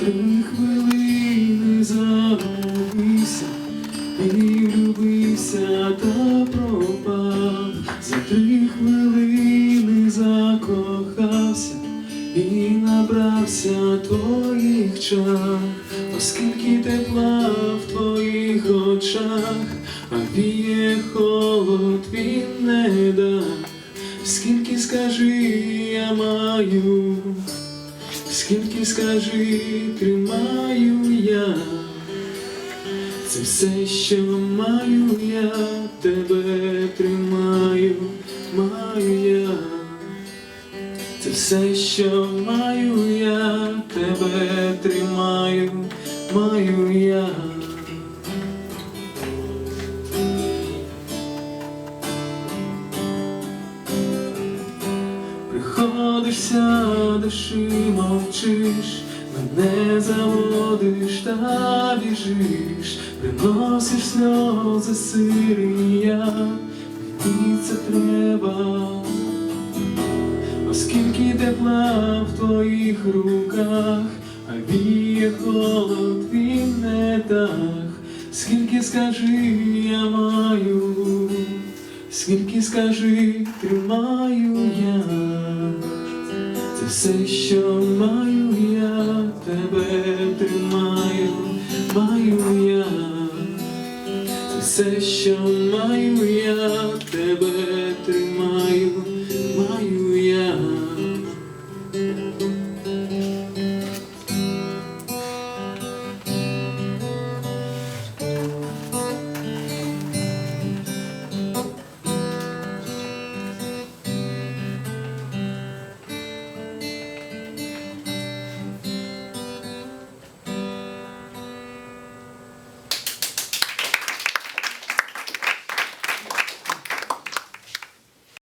три хвилини загубився і влюбився та пропав, за три хвилини закохався і набрався твоїх чар, оскільки тепла в твоїх очах, а віє холод він не дав. Скільки скажи, я маю, скільки скажи, тримаю я, це все, що маю я, тебе тримаю, маю я, це все, що маю я, тебе тримаю, маю я. Приходиш, сядеш і мовчиш, мене заводиш та біжиш, приносиш сльози сирі я, мені це треба, оскільки тепла в твоїх руках, а віє холод він не дах, скільки скажи, я маю. Скільки скажи, тримаю це все, що маю я, тебе тримаю, маю я, це все, що маю я,